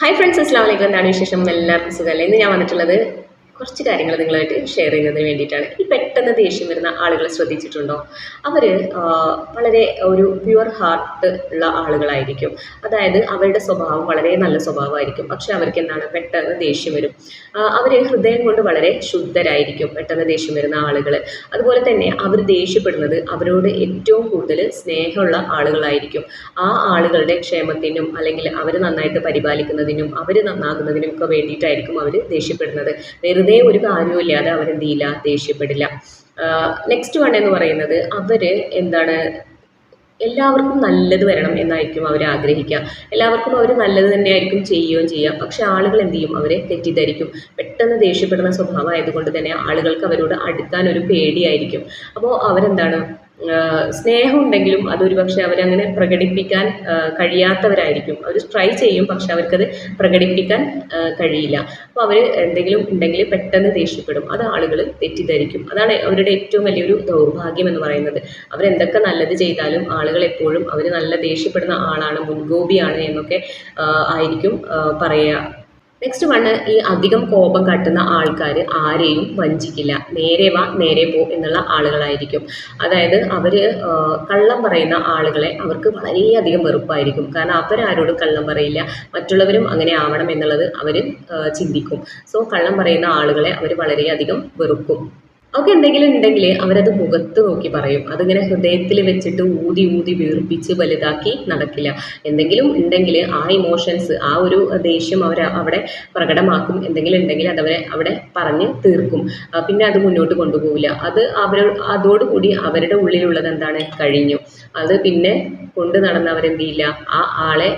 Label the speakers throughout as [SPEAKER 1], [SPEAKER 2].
[SPEAKER 1] Hi friends അസ്ലാം വലൈക്കും എന്താണ് വിശേഷം? എല്ലാവർക്കും സുഖമല്ലേ? ഇന്ന് ഞാൻ വന്നിട്ടുള്ളത് കുറച്ച് കാര്യങ്ങൾ നിങ്ങളായിട്ട് ഷെയർ ചെയ്യുന്നതിന് വേണ്ടിയിട്ടാണ്. ഈ പെട്ടെന്ന് ദേഷ്യം വരുന്ന ആളുകളെ ശ്രദ്ധിച്ചിട്ടുണ്ടോ? അവർ വളരെ ഒരു പ്യുവർ ഹാർട്ട് ഉള്ള ആളുകളായിരിക്കും. അതായത് അവരുടെ സ്വഭാവം വളരെ നല്ല സ്വഭാവമായിരിക്കും. പക്ഷെ അവർക്ക് എന്താണ്? പെട്ടെന്ന് ദേഷ്യം വരും. അവർ ഹൃദയം കൊണ്ട് വളരെ ശുദ്ധരായിരിക്കും പെട്ടെന്ന് ദേഷ്യം വരുന്ന ആളുകൾ അതുപോലെ തന്നെ അവർ ദേഷ്യപ്പെടുന്നത് അവരോട് ഏറ്റവും കൂടുതൽ സ്നേഹമുള്ള ആളുകളായിരിക്കും. ആ ആളുകളുടെ ക്ഷേമത്തിനും അല്ലെങ്കിൽ അവർ നന്നായിട്ട് പരിപാലിക്കുന്നതിനും അവർ നന്നാകുന്നതിനും ഒക്കെ വേണ്ടിയിട്ടായിരിക്കും അവർ ദേഷ്യപ്പെടുന്നത്. വെറുതെ ഒരു കാര്യമില്ലാതെ അവരെന്ത് ചെയ്യില്ല ദേഷ്യപ്പെടില്ല. നെക്സ്റ്റ് വൺ എന്ന് പറയുന്നത് അവർ എന്താണ് എല്ലാവർക്കും നല്ലത് വരണം എന്നായിരിക്കും അവർ ആഗ്രഹിക്കുക. എല്ലാവർക്കും അവർ നല്ലത് തന്നെയായിരിക്കും ചെയ്യുകയും ചെയ്യുക. പക്ഷെ ആളുകൾ എന്ത് ചെയ്യും? അവരെ തെറ്റിദ്ധരിക്കും. പെട്ടെന്ന് ദേഷ്യപ്പെടുന്ന സ്വഭാവം ആയതുകൊണ്ട് തന്നെ ആളുകൾക്ക് അവരോട് അടുക്കാൻ ഒരു പേടിയായിരിക്കും. അപ്പോൾ അവരെന്താണ് സ്നേഹം ഉണ്ടെങ്കിലും അതൊരു പക്ഷെ അവരങ്ങനെ പ്രകടിപ്പിക്കാൻ കഴിയാത്തവരായിരിക്കും. അവർ ട്രൈ ചെയ്യും പക്ഷെ അവർക്കത് പ്രകടിപ്പിക്കാൻ കഴിയില്ല. അപ്പോൾ അവർ എന്തെങ്കിലും ഉണ്ടെങ്കിൽ പെട്ടെന്ന് ദേഷ്യപ്പെടും. അത് ആളുകൾ തെറ്റിദ്ധരിക്കും. അതാണ് അവരുടെ ഏറ്റവും വലിയൊരു ദൗർഭാഗ്യം എന്ന് പറയുന്നത്. അവരെന്തൊക്കെ നല്ലത് ചെയ്താലും ആളുകൾ എപ്പോഴും അവർ നല്ല ദേഷ്യപ്പെടുന്ന ആളാണ് മുൻകോപിയാണ് എന്നൊക്കെ ആയിരിക്കും പറയുക നെക്സ്റ്റ് വണ് ഈ അധികം കോപം കാട്ടുന്ന ആൾക്കാർ ആരെയും വഞ്ചിക്കില്ല. നേരെ വാ നേരെ പോ എന്നുള്ള ആളുകളായിരിക്കും. അതായത് അവർ കള്ളം പറയുന്ന ആളുകളെ അവർക്ക് വളരെയധികം വെറുപ്പായിരിക്കും. കാരണം അവരാരോടും കള്ളം പറയില്ല. മറ്റുള്ളവരും അങ്ങനെ ആവണം എന്നുള്ളത് അവർ ചിന്തിക്കും. സോ കള്ളം പറയുന്ന ആളുകളെ അവർ വളരെയധികം വെറുക്കും. അവർക്ക് എന്തെങ്കിലും ഉണ്ടെങ്കിൽ അവരത് മുഖത്ത് നോക്കി പറയും. അതിങ്ങനെ ഹൃദയത്തിൽ വെച്ചിട്ട് ഊതി ഊതി വീർപ്പിച്ച് വലുതാക്കി നടക്കില്ല. എന്തെങ്കിലും ഉണ്ടെങ്കിൽ ആ ഇമോഷൻസ് ആ ഒരു ദേഷ്യം അവർ അവിടെ പ്രകടമാക്കും. എന്തെങ്കിലും ഉണ്ടെങ്കിൽ അതവരെ അവിടെ പറഞ്ഞ് തീർക്കും. പിന്നെ അത് മുന്നോട്ട് കൊണ്ടുപോകില്ല അത് അവർ അതോടുകൂടി അവരുടെ ഉള്ളിലുള്ളത് എന്താണ്? കഴിഞ്ഞു. അത് പിന്നെ കൊണ്ട് ചെയ്യില്ല ആ ആളെ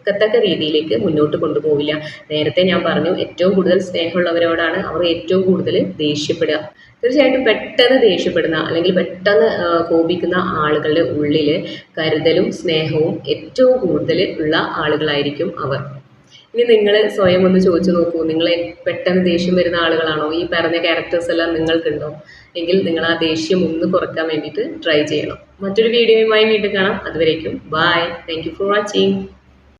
[SPEAKER 1] വെറുക്കത്തക്ക രീതിയിലേക്ക് മുന്നോട്ട് കൊണ്ടുപോവില്ല. നേരത്തെ ഞാൻ പറഞ്ഞു ഏറ്റവും കൂടുതൽ സ്നേഹമുള്ളവരോടാണ് അവർ ഏറ്റവും കൂടുതൽ ദേഷ്യപ്പെടുക. തീർച്ചയായിട്ടും പെട്ടെന്ന് ദേഷ്യപ്പെടുന്ന അല്ലെങ്കിൽ പെട്ടെന്ന് കോപിക്കുന്ന ആളുകളുടെ ഉള്ളിൽ കരുതലും സ്നേഹവും ഏറ്റവും കൂടുതൽ ഉള്ള ആളുകളായിരിക്കും അവർ. ഇനി നിങ്ങൾ സ്വയം ഒന്ന് ചോദിച്ചു നോക്കൂ നിങ്ങൾ പെട്ടെന്ന് ദേഷ്യം വരുന്ന ആളുകളാണോ? ഈ പറഞ്ഞ ക്യാരക്ടേഴ്സ് എല്ലാം നിങ്ങൾക്കുണ്ടോ? എങ്കിൽ നിങ്ങൾ ആ ദേഷ്യം ഒന്ന് കുറയ്ക്കാൻ വേണ്ടിയിട്ട് ട്രൈ ചെയ്യണം. മറ്റൊരു വീഡിയോയുമായി വീണ്ടും കാണാം. അതുവരേക്കും ബായ് താങ്ക് ഫോർ വാച്ചിങ്